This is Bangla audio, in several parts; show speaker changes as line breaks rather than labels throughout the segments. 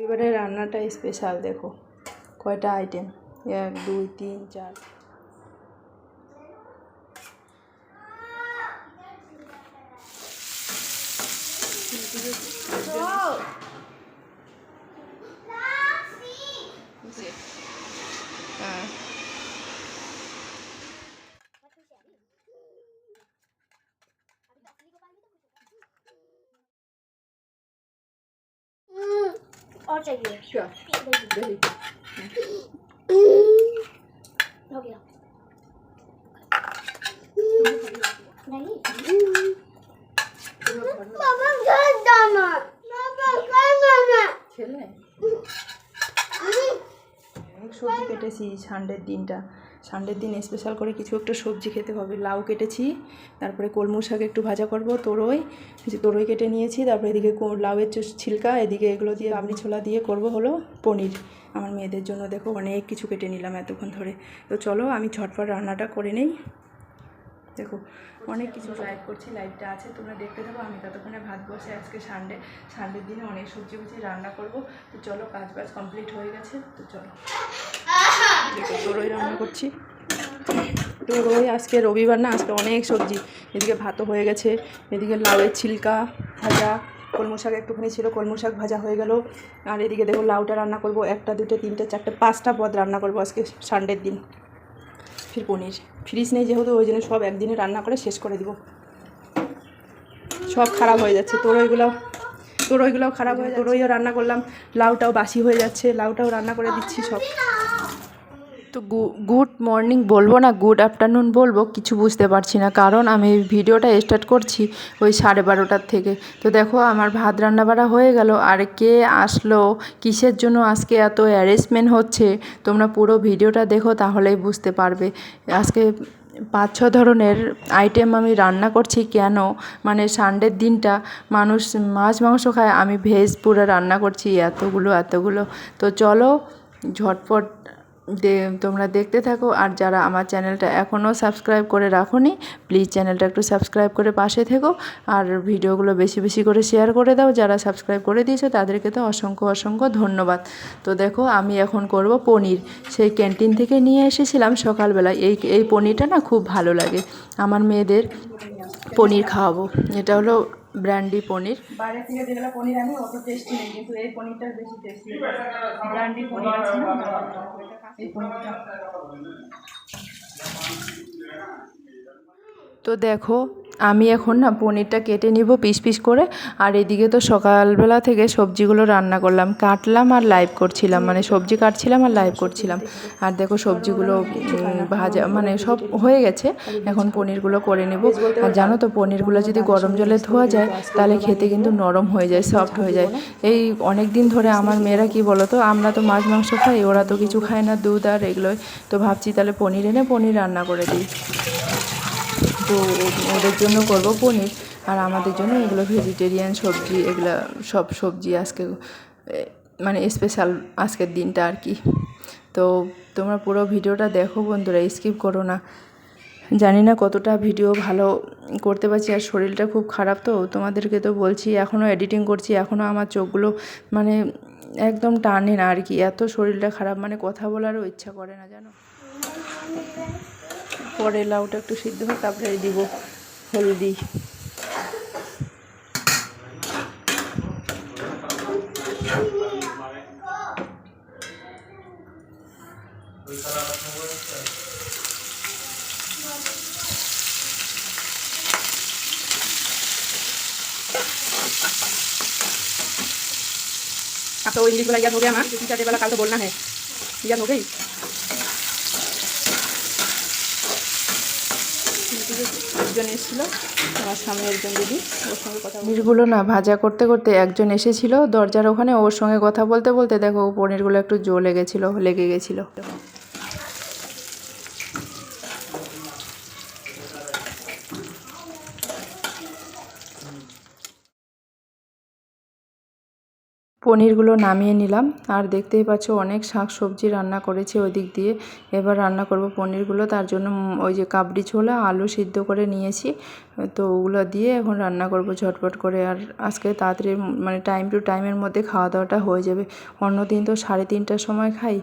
এবারে রান্নাটা স্পেশাল দেখো কয়টা আইটেম এক দুই তিন চার হ্যাঁ
और चाहिए
Sure. Very good.
हो गया नहीं पापा घर जाना पापा घर जाना
ছেলে অনেক সবজি কেটেছি সানডের দিনটা সানডের দিন স্পেশাল করে কিছু একটা সবজি খেতে হবে। লাউ কেটেছি, তারপরে কলমু শাক একটু ভাজা করব, তোরই। যে তোরই কেটে নিয়েছি, তারপরে এদিকে লাউয়ের ছিলকা, এদিকে এগুলো দিয়ে কাবলি ছোলা দিয়ে করব হলো পনির। আমার মেয়েদের জন্য দেখো অনেক কিছু কেটে নিলাম এতক্ষণ ধরে। তো চলো আমি ঝটপট রান্নাটা করে নেই। দেখো, অনেক কিছু লাইভ করছি লাইভটা আছে, তোমরা দেখতে থাকো। আমি ততক্ষণে ভাত বসে আজকে সানডে। সানডের দিনে অনেক সবজি বুঝি রান্না করব। তো চলো কাজ বাজ কমপ্লিট হয়ে গেছে, তো চলো। তোরই রান্না করছি। তো তোরই আজকে রবিবার না, আজকে অনেক সবজি। এদিকে ভাতও হয়ে গেছে, এদিকে লাউয়ের ছিলকা ভাজা কলমু শাক একটুখানি ছিল কলমু শাক ভাজা হয়ে গেল। আর এদিকে দেখো লাউটা রান্না করব, একটা, দুটো, তিনটে, চারটে, পাঁচটা পদ রান্না করব আজকে সানডের দিন। ফির পনির। ফ্রিজ নেই যেহেতু, ওই জন্য সব একদিনে রান্না করে শেষ করে দিব। সব খারাপ হয়ে যাচ্ছে, তোর ওইগুলো তোর ওইগুলোও খারাপ হয়ে তোর ওইও রান্না করলাম, লাউটাও বাসি হয়ে যাচ্ছে, লাউটাও রান্না করে দিচ্ছি সব। তো গুড মর্নিং বলব না গুড আফটারনুন বলব, কিছু বুঝতে পারছি না। কারণ আমি ভিডিওটা স্টার্ট করছি ওই সাড়ে বারোটার থেকে। তো দেখো, আমার ভাত রান্না বাড়া হয়ে গেল। আর কে আসলো? কিসের জন্য আজকে এত অ্যারেঞ্জমেন্ট হচ্ছে? তোমরা পুরো ভিডিওটা দেখো, তাহলেই বুঝতে পারবে। আজকে পাঁচ ছ ধরনের আইটেম আমি রান্না করছি। কেন? মানে সানডের দিনটা মানুষ মাছ, মাংস খায়, আমি ভেজ পুরো রান্না করছি, এতগুলো এতগুলো। তো চলো, ঝটপট তোমরা দেখতে থাকো। আর যারা আমার চ্যানেলটা এখনও সাবস্ক্রাইব করে রাখোনি, প্লিজ চ্যানেলটা একটু সাবস্ক্রাইব করে পাশে থেকো। আর ভিডিওগুলো বেশি বেশি করে শেয়ার করে দাও। যারা সাবস্ক্রাইব করে দিয়েছ, তাদেরকে তো অসংখ্য অসংখ্য ধন্যবাদ। তো দেখো, আমি এখন করব পনির। সেই ক্যান্টিন থেকে নিয়ে এসেছিলাম সকালবেলা এই এই পনিরটা না খুব ভালো লাগে। আমার মেয়েদের পনির খাওয়াবো। এটা হলো ব্র্যান্ডি পনির। বাইরে থেকে যেগুলো পনির আনি, অত টেস্টি নেই, কিন্তু এই পনিরটা বেশি টেস্টি ব্র্যান্ডি পনির আছে এই পনিরটা। তো দেখো, আমি এখন না পনিরটা কেটে নিব পিস পিস করে, আর এদিকে তো সকালবেলা থেকে সবজিগুলো রান্না করলাম। কাটলাম আর লাইভ করছিলাম মানে সবজি কাটছিলাম আর লাইভ করছিলাম। আর দেখো সবজিগুলো ভাজা মানে সব হয়ে গেছে, এখন পনিরগুলো করে নেব। আর জানো তো, পনিরগুলো যদি গরম জলে ধোয়া যায়, তাহলে খেতে কিন্তু নরম হয়ে যায় সফট হয়ে যায়। এই অনেক দিন ধরে আমার মেয়েরা কি বলো তো আমরা তো মাছ, মাংস খাই, ওরা তো কিছু খায় না, দুধ আর এগুলোই। তো ভাবছি তাহলে পনির এনে পনির রান্না করে দিই। তো ওদের জন্য করব পনির। আর আমাদের জন্য এগুলো ভেজিটেরিয়ান সবজি, এগুলো সব সবজি আজকে মানে স্পেশাল আজকের দিনটা আর কি। তো তোমরা পুরো ভিডিওটা দেখো বন্ধুরা স্কিপ করো না। জানি না কতটা ভিডিও ভালো করতে পারছি, আর শরীরটা খুব খারাপ তো, তোমাদেরকে তো বলছি এখনও এডিটিং করছি এখনও আমার চোখগুলো মানে একদম টানে না আর কি। এত শরীরটা খারাপ মানে কথা বলারও ইচ্ছা করে না, জানো? পরে লাউটা একটু সিদ্ধ হোক তারপরে দিব হলদি अब तो इंग्लिश वाला याद हो गया ना तीन चार वाला कल तो बोलना है याद हो गई একজন এসেছিল আমার সামনে একজন দিদি ওর সঙ্গে কথা পনিরগুলো না ভাজা করতে করতে একজন এসেছিল দরজার ওখানে ওর সঙ্গে কথা বলতে বলতে দেখো পনিরগুলো একটু জো লেগেছিলো লেগে গেছিল। পনিরগুলো নামিয়ে নিলাম। আর দেখতেই পাচ্ছ অনেক শাক সবজি রান্না করেছি ওই দিক দিয়ে। এবার রান্না করব পনিরগুলো। তার জন্য ওই যে কাবড়ি ছোলা, আলু সিদ্ধ করে নিয়েছি। তো ওগুলো দিয়ে এখন রান্না করব ঝটপট করে। আর আজকে তাড়াতাড়ি মানে টাইম টু টাইমের মধ্যে খাওয়া দাওয়াটা হয়ে যাবে। অন্য দিন তো সাড়ে তিনটার সময় খাই।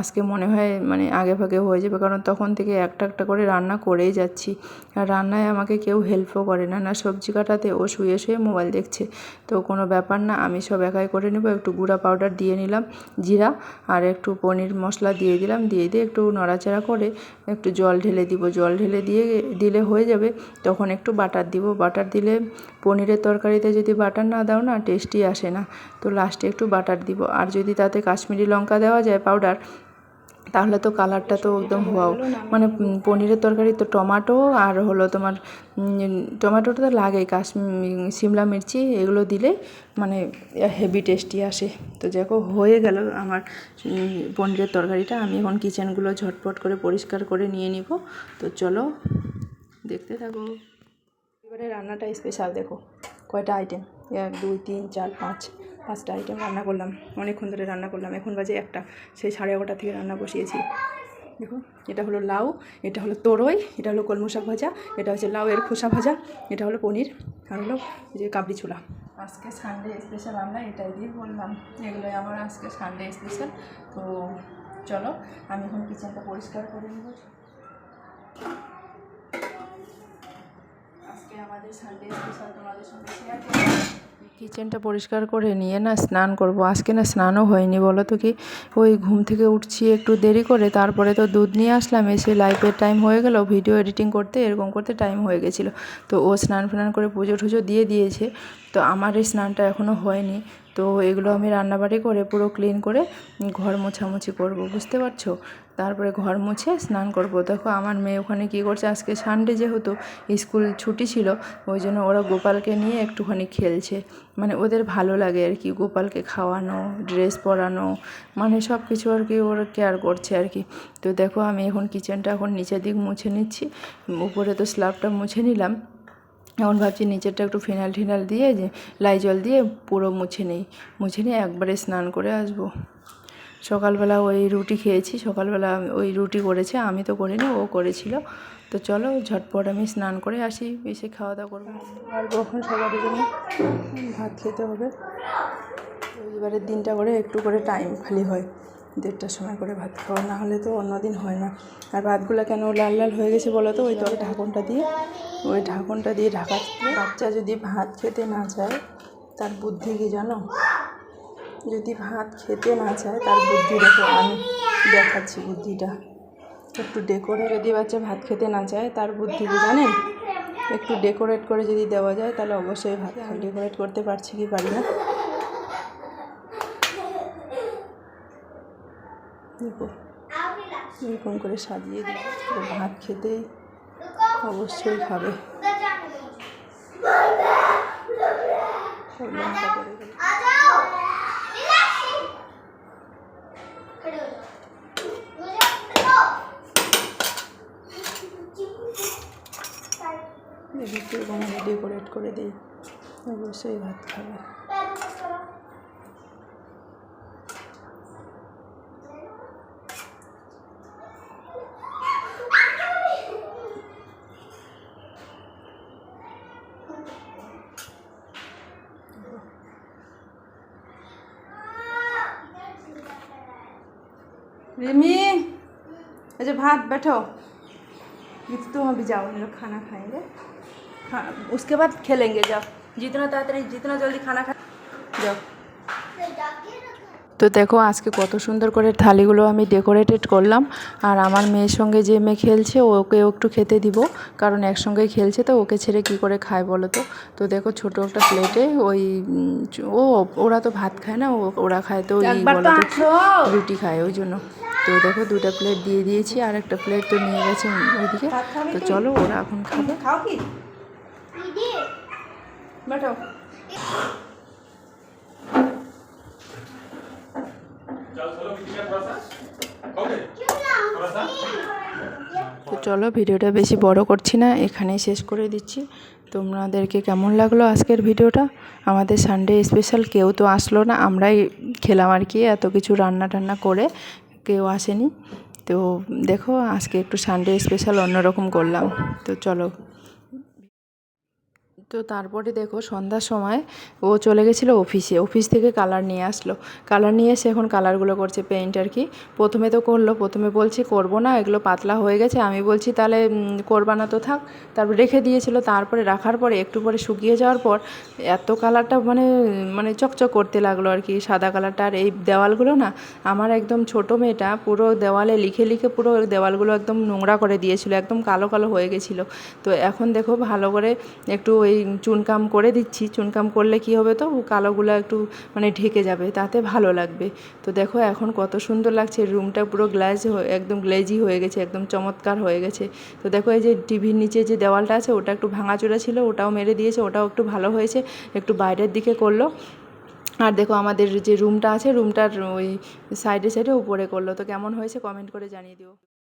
আজকে মনে হয় মানে আগে ভাগে হয়ে যাবে। কারণ তখন থেকে একটা একটা করে রান্না করেই যাচ্ছি। আর রান্নায় আমাকে কেউ হেল্পও করে না। না সবজি কাটাতে, ও শুয়ে শুয়ে মোবাইল দেখছে। তো কোনো ব্যাপার না, আমি সব একাই করে নেব। একটু গুঁড়া পাউডার দিয়ে নিলাম, জিরা আর একটু পনির মশলা দিয়ে দিলাম, দিয়ে দিয়ে একটু নড়াচড়া করে একটু জল ঢেলে দিব। জল ঢেলে দিয়ে দিলে হয়ে যাবে, তখন একটু বাটার দিব। বাটার দিলে পনিরের তরকারিতে যদি বাটার না দাও না টেস্টই আসে না। তো লাস্টে একটু বাটার দিব। আর যদি তাতে কাশ্মীরি লঙ্কা দেওয়া যায় পাউডার তাহলে তো কালারটা তো একদম হওয়াও মানে পনিরের তরকারি তো টমাটো আর হলো তোমার টমেটোটা তো লাগেই কাশ্মীর সিমলা মির্চি এগুলো দিলে মানে হেভি টেস্টি আসে। তো দেখো, হয়ে গেল আমার পনিরের তরকারিটা। আমি এখন কিচেনগুলো ঝটপট করে পরিষ্কার করে নিয়ে নিব। তো চলো, দেখতে থাকো। এবারে রান্নাটা স্পেশাল দেখো, কয়টা আইটেম এক, দুই, তিন, চার, পাঁচ। পাঁচটা আইটেম রান্না করলাম, অনেকক্ষণ ধরে রান্না করলাম, এখন বাজে একটা, সেই সাড়ে এগারোটা থেকে রান্না বসিয়েছি। দেখো, এটা হলো লাউ, এটা হলো তরই, এটা হলো কলমু শাক ভাজা, এটা হচ্ছে লাউয়ের খোসা ভাজা, এটা হলো পনির, আর হলো যে কাবলি ছোলা। আজকে সানডে স্পেশাল আমরা এটাই দিয়ে বললাম, এগুলোই আমার আজকে সানডে স্পেশাল তো চলো, আমি এখন কিচেনটা পরিষ্কার করে নেব। আজকে আমাদের সানডে স্পেশাল তোমাদের সঙ্গে শেয়ার কিচেনটা পরিষ্কার করে নিয়ে না স্নান করব। আজকে না স্নানও হয়নি, বলো তো কি? ওই ঘুম থেকে উঠছি একটু দেরি করে, তারপরে তো দুধ নিয়ে আসলাম, এসে লাইফের টাইম হয়ে গেল ভিডিও এডিটিং করতে, এরকম করতে টাইম হয়ে গেছিল। তো ও স্নান ফান করে পুজো টুজো দিয়ে দিয়েছে, তো আমার এই স্নানটা এখনও হয়নি। তো এগুলো আমি রান্নাবাড়ি করে পুরো ক্লিন করে ঘর মোছামুছি করব, বুঝতে পারছ? তারপরে ঘর মুছে স্নান করব। দেখো আমার মেয়ে ওখানে কী করছে? আজকে সানডে যেহেতু স্কুল ছুটি ছিল, ওই জন্য ওরা গোপালকে নিয়ে একটুখানি খেলছে। মানে ওদের ভালো লাগে আর কি, গোপালকে খাওয়ানো ড্রেস পরানো মানে সব কিছু আর কি ওরা কেয়ার করছে আর কি। তো দেখো আমি এখন কিচেনটা এখন নিচের দিক মুছে নিচ্ছি, উপরে তো স্ল্যাবটা মুছে নিলাম। এখন ভাবছি নিচেরটা একটু ফিনাইল ঠিনাল দিয়ে যে লাইজল দিয়ে পুরো মুছে নেই, মুছে নিয়ে একবারে স্নান করে আসব। সকালবেলা ওই রুটি খেয়েছি, সকালবেলা ওই রুটি করেছে, আমি তো করিনি, ও করেছিল। তো চলো ঝটপট আমি স্নান করে আসি, এসে খাওয়া দাওয়া করব। আর কখন সবার জন্য ভাত খেতে হবে। রবিবারের দিনটা করে একটু করে টাইম খালি হয়। দেড়টার সময় করে ভাত খাওয়া, না হলে তো অন্য দিন হয় না। আর ভাতগুলো কেন লাল লাল হয়ে গেছে বলো তো? ওই তো ঢাকনটা দিয়ে, ওই ঢাকনটা দিয়ে ঢাকা বাচ্চা যদি ভাত খেতে না চায়, তার বুদ্ধি কি জানো? যদি ভাত খেতে না চায়, তার বুদ্ধি দেখো, আমি দেখাচ্ছি বুদ্ধিটা। একটু ডেকোরেট যদি বাচ্চা ভাত খেতে না চায়, তার বুদ্ধি কি জানেন? একটু ডেকোরেট করে যদি দেওয়া যায়, তাহলে অবশ্যই ভাত ডেকোরেট করতে পারছি কি পারি না? দেখো এরকম করে সাজিয়ে দিই। ভাত খেতেই অবশ্যই খাবে। এদিকে এবং ডেকোরেট করে দিই। অবশ্যই ভাত খাবে। रिमी अच्छा भात बैठो जीत तो तुम अभी जाओ हम लोग खाना खाएँगे। हाँ उसके बाद खेलेंगे, जाओ। जितना ताड़ाताड़ी जितना जल्दी खाना खा, जाओ। তো দেখো আজকে কত সুন্দর করে থালিগুলো আমি ডেকোরেটেড করলাম। আর আমার মেয়ের সঙ্গে যে মেয়ে খেলছে ওকেও একটু খেতে দিব কারণ একসঙ্গেই খেলছে তো ওকে ছেড়ে কি করে খায় বলো তো? তো দেখো ছোট একটা প্লেটে ওই ও ওরা তো ভাত খায় না ও- ওরা খায় তো ওই বলো তো রুটি খায় ওই জন্য। তো দেখো দুটা প্লেট দিয়ে দিয়েছি আর একটা প্লেট তো নিয়ে গেছে ওইদিকে। তো চলো ওরা এখন খাবে। খাও কি? তো চলো, ভিডিওটা বেশি বড় করছি না, এখানেই শেষ করে দিচ্ছি। তোমাদেরকে কেমন লাগল আজকের ভিডিওটা? আমাদের সানডে স্পেশাল কেউ তো আসলো না, আমরাই খেলাম আর কি, এত কিছু রান্না টান্না করে কেউ আসেনি। তো দেখো, আজকে একটু সানডে স্পেশাল অন্যরকম করলাম। তো চলো। তো তারপরে দেখো সন্ধ্যার সময় ও চলে গেছিল অফিসে অফিস থেকে কালার নিয়ে আসলো। কালার নিয়ে এসে এখন কালারগুলো করছে পেইন্ট আর কি। প্রথমে তো করল, প্রথমে বলছি করব না, এগুলো পাতলা হয়ে গেছে। আমি বলছি তাহলে করবা না তো থাক। তারপর রেখে দিয়েছিল। তারপরে রাখার পরে একটু পরে শুকিয়ে যাওয়ার পর এত কালারটা মানে মানে চকচক করতে লাগল আর কি। সাদা কালারটা আর এই দেওয়ালগুলো না, আমার একদম ছোট মেয়েটা পুরো দেওয়ালে লিখে লিখে পুরো দেওয়ালগুলো একদম নোংরা করে দিয়েছিল, একদম কালো কালো হয়ে গেছিল। তো এখন দেখো ভালো করে একটু ওই চুনকাম করে দিচ্ছি। চুনকাম করলে কি হবে তো? কালোগুলো একটু মানে ঢেকে যাবে, তাতে ভালো লাগবে। তো দেখো এখন কত সুন্দর লাগছে, রুমটা পুরো গ্লাস একদম গ্লেজি হয়ে গেছে, একদম চমৎকার হয়ে গেছে। তো দেখো এই যে টিভির নিচে যে দেওয়ালটা আছে, ওটা একটু ভাঙাচোরা ছিল, ওটাও মেরে দিয়েছে, ওটাও একটু ভালো হয়েছে, একটু বাইরের দিকে করল। আর দেখো আমাদের যে রুমটা আছে, রুমটার ওই সাইডে সাইডে উপরে করল। তো কেমন হয়েছে কমেন্ট করে জানিয়ে দিও।